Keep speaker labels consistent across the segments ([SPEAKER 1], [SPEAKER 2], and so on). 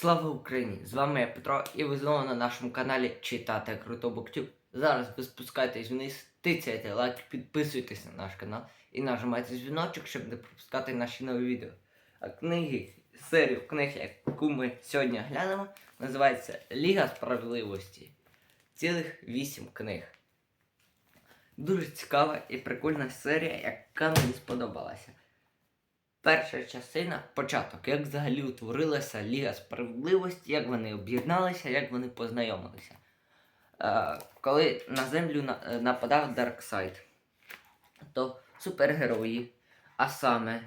[SPEAKER 1] Слава Україні! З вами я Петро і ви знову на нашому каналі Читати Круто Буктюб. Зараз ви спускаєтесь вниз, тицяйте лайк, підписуйтесь на наш канал і нажимайте дзвіночок, щоб не пропускати наші нові відео. А книги, серію книг, яку ми сьогодні глянемо, називається Ліга справедливості. Цілих 8 книг. Дуже цікава і прикольна серія, яка мені сподобалася. Перша частина початок, як взагалі утворилася Ліга справедливості, як вони об'єдналися, як вони познайомилися. Е, коли на землю на- е, нападав Дарксайд, то супергерої, а саме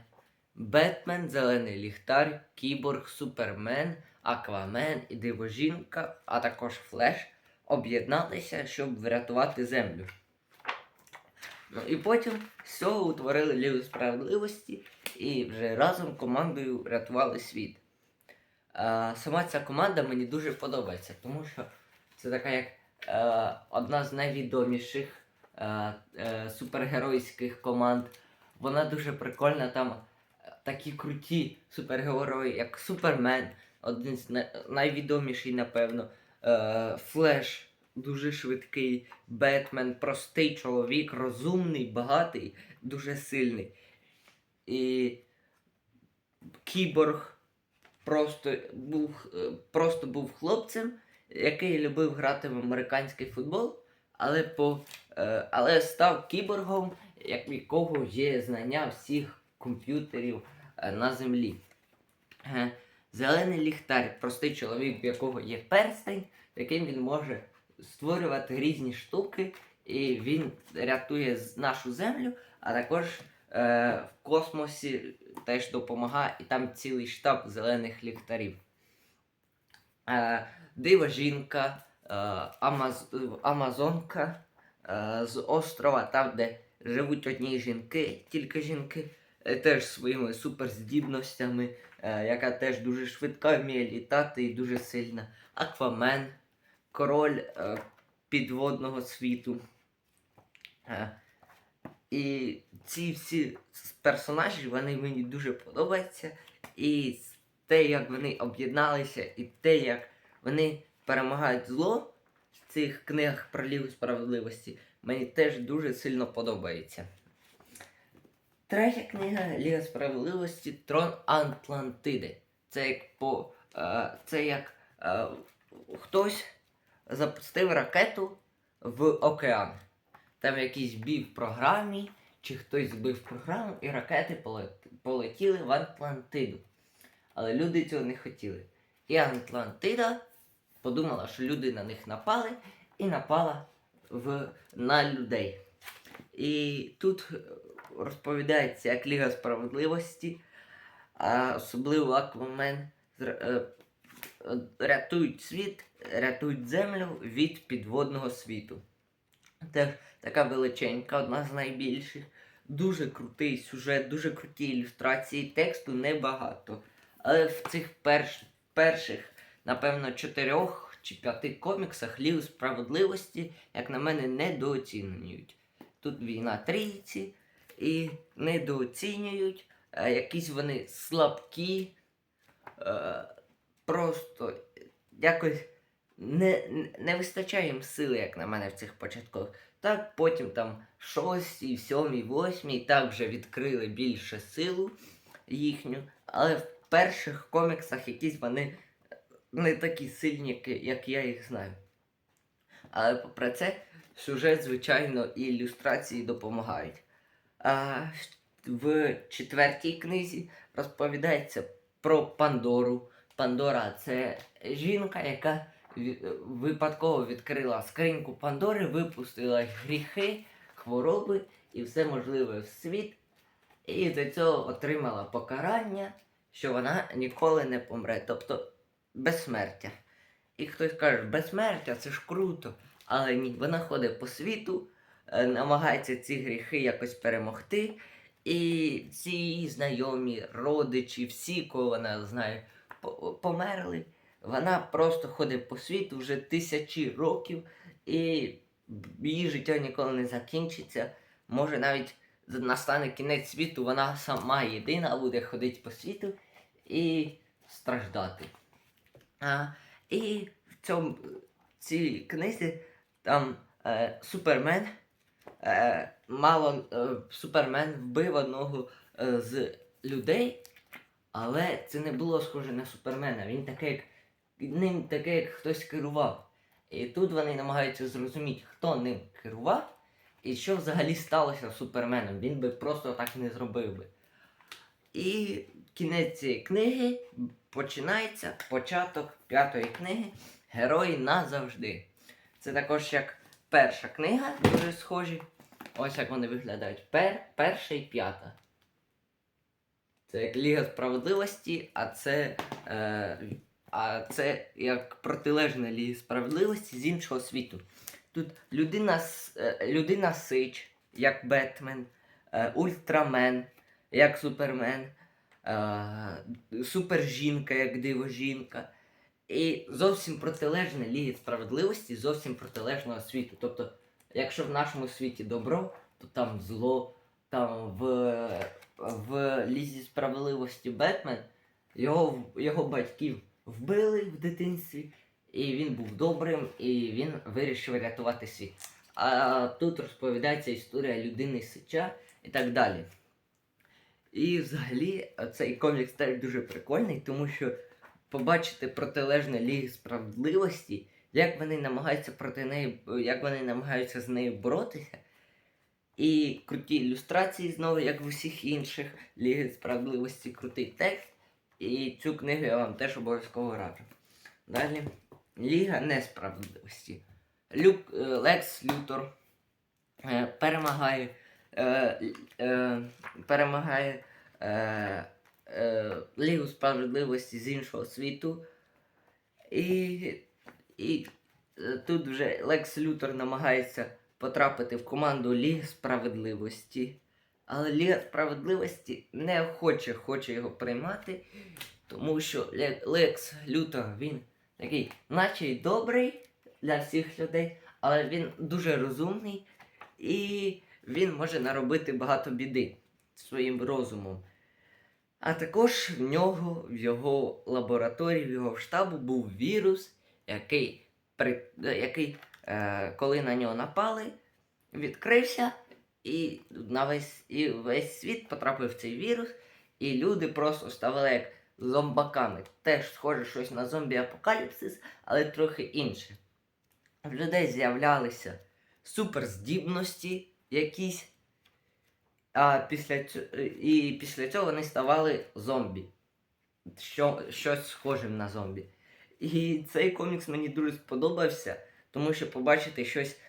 [SPEAKER 1] Бетмен, Зелений Ліхтар, Кіборг, Супермен, Аквамен і Дивожінка, а також Флеш об'єдналися, щоб врятувати землю. Ну і потім з цього утворили Лігу справедливості і вже разом командою рятували світ. Е, сама ця команда мені дуже подобається, тому що це така як е, одна з найвідоміших е, е, супергеройських команд. Вона дуже прикольна, там е, такі круті супергерої, як Супермен, один з най- найвідоміший, напевно. Е, Флеш дуже швидкий, Бетмен, простий чоловік, розумний, багатий, дуже сильний. І Кіборг просто був, е, просто був хлопцем, який любив грати в американський футбол, але, по, е, але став кіборгом, як якого є знання всіх комп'ютерів е, на землі. Зелений ліхтар, простий чоловік, в якого є перстень, яким він може створювати різні штуки, і він рятує нашу землю, а також в космосі теж допомагає, і там цілий штаб зелених ліхтарів. Е, Дива жінка, е, Амаз... Амазонка е, з острова, там, де живуть одні жінки, тільки жінки, е, теж своїми суперздібностями, е, яка теж дуже швидка, вміє літати і дуже сильна. Аквамен, король е, підводного світу. Е, і ці всі персонажі вони мені дуже подобаються. І те, як вони об'єдналися, і те, як вони перемагають зло в цих книгах про Лігу справедливості, мені теж дуже сильно подобається. Третя книга Ліга справедливості Трон Атлантиди. Це як по. Е, це як е, хтось запустив ракету в океан. Там якийсь бій в програмі, чи хтось збив програму, і ракети полетіли в Атлантиду. Але люди цього не хотіли. І Атлантида подумала, що люди на них напали, і напала в, на людей. І тут розповідається, як Ліга справедливості, а особливо Аквамен е, рятують світ, рятують землю від підводного світу. Теж така величенька, одна з найбільших. Дуже крутий сюжет, дуже круті ілюстрації, тексту небагато. Але в цих перш, перших, напевно, чотирьох чи п'яти коміксах Лігу справедливості, як на мене, недооцінюють. Тут війна трійці і недооцінюють, е, якісь вони слабкі, е, просто якось не, не- вистачає їм сили, як на мене, в цих початкових. Так, потім там шостій, сьомій, восьмій, так вже відкрили більше силу їхню, але в перших коміксах якісь вони не такі сильні, як- я їх знаю. Але попри це, сюжет, звичайно, і ілюстрації допомагають. А в четвертій книзі розповідається про Пандору. Пандора це жінка, яка випадково відкрила скриньку Пандори, випустила гріхи, хвороби і все можливе в світ. І за цього отримала покарання, що вона ніколи не помре, тобто безсмертя. І хтось каже, безсмертя це ж круто. Але ні, вона ходить по світу, е, намагається ці гріхи якось перемогти. І всі її знайомі, родичі, всі, кого вона знає, померли. Вона просто ходить по світу вже тисячі років, і її життя ніколи не закінчиться. Може навіть настане кінець світу, вона сама єдина буде ходити по світу і страждати. А, і в цьому цій книзі там е, Супермен. Е, мало е, Супермен вбив одного е, з людей, але це не було схоже на Супермена. Він таке, як ним таке, як хтось керував. І тут вони намагаються зрозуміти, хто ним керував і що взагалі сталося з Суперменом. Він би просто так не зробив би. І кінець цієї книги починається початок п'ятої книги Герої назавжди. Це також як перша книга, дуже схожі. Ось як вони виглядають. Пер, перша і п'ята. Це як Ліга справедливості, а це, е, а це як протилежна Ліги справедливості з іншого світу. Тут людина, е, людина Сич, як Бетмен, е, Ультрамен, як Супермен, е, Супержінка, як Дивожінка. І зовсім протилежна Ліги справедливості, зовсім протилежного світу. Тобто, якщо в нашому світі добро, то там зло, там в, в Лізі справедливості Бетмен, його, його батьків вбили в дитинстві, і він був добрим, і він вирішив рятувати світ. А тут розповідається історія людини Сича і так далі. І взагалі цей комікс теж дуже прикольний, тому що побачити протилежне Ліги справедливості, як вони намагаються проти неї, як вони намагаються з нею боротися. І круті ілюстрації знову, як в усіх інших Ліги справедливості, крутий текст. І цю книгу я вам теж обов'язково раджу. Далі. Ліга несправедливості. Люк, е, Лекс Лютор е, перемагає, е, е, перемагає е, е, Лігу справедливості з іншого світу. І, і е, тут вже Лекс Лютор намагається потрапити в команду Ліги справедливості. Але Ліга справедливості не хоче, хоче його приймати, тому що Лекс Лютор він такий, наче й добрий для всіх людей, але він дуже розумний і він може наробити багато біди своїм розумом. А також в нього, в його лабораторії, в його штабу був вірус, який, при, який е, коли на нього напали, відкрився, і на весь, і весь світ потрапив цей вірус, і люди просто ставали як зомбаками. Теж схоже щось на зомбі-апокаліпсис, але трохи інше. В людей з'являлися суперздібності якісь, а після цього, і після цього вони ставали зомбі. Що, щось схожим на зомбі. І цей комікс мені дуже сподобався, тому що побачити щось,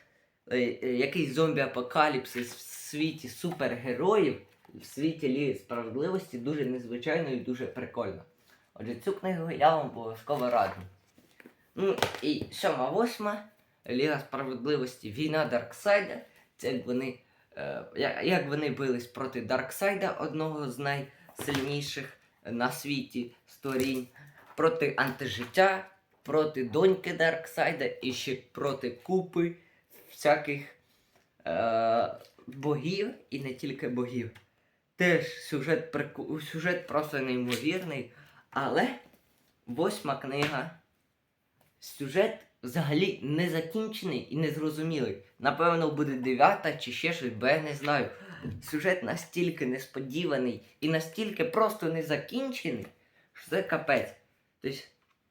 [SPEAKER 1] якийсь зомбі-апокаліпсис в світі супергероїв, в світі Ліги справедливості дуже незвичайно і дуже прикольно. Отже, цю книгу я вам обов'язково раджу. Ну і сьома восьма Ліга справедливості Війна Дарксайда. Це як вони, е, як вони бились проти Дарксайда, одного з найсильніших на світі сторінь, проти антижиття, проти доньки Дарксайда і ще проти купи всяких е, богів і не тільки богів. Теж сюжет, сюжет просто неймовірний, але восьма книга. Сюжет взагалі не закінчений і не зрозумілий. Напевно, буде дев'ята чи ще щось, бо я не знаю. Сюжет настільки несподіваний і настільки просто не закінчений, що це капець. Тобто,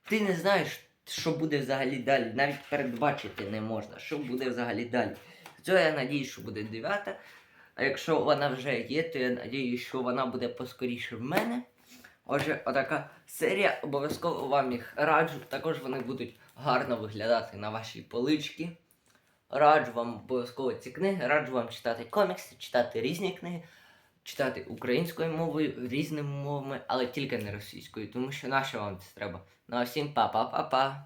[SPEAKER 1] ти не знаєш, що буде взагалі далі. Навіть передбачити не можна, що буде взагалі далі. Цього я надіюсь, що буде дев'ята. А якщо вона вже є, то я надіюсь, що вона буде поскоріше в мене. Отже, отака серія, обов'язково вам їх раджу. Також вони будуть гарно виглядати на вашій поличці. Раджу вам обов'язково ці книги, раджу вам читати комікси, читати різні книги, читати українською мовою, різними мовами, але тільки не російською, тому що нащо вам це треба. Ну а всім па-па-па-па.